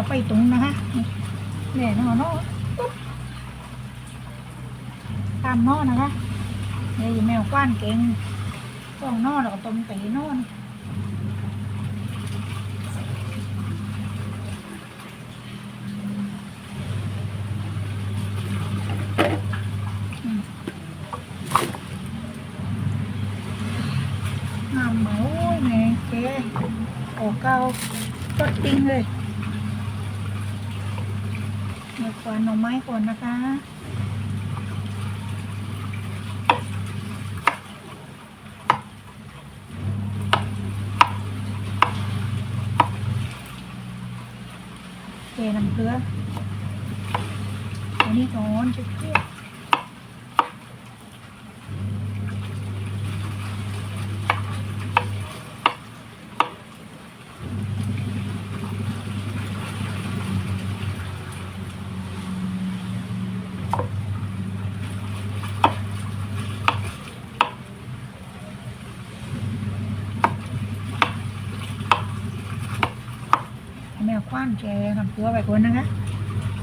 าไฟตุงนะคะแหล่นอนอปุ๊บตามนอนะคะเดี๋ยแมวกว้านเก่งต้องนอนแล้วก็ต้มตีนอนอืมน้ำเหมาโอ้ยแม่แกโอ้เก้าก็ติ้งเลย เดี๋ยวควานหน่อไม้ก่อนนะคะเทน้ำเกลืออันนี้ก่อนจะเกลือ แมวคว้านแกทำตัวไปคนนะคะ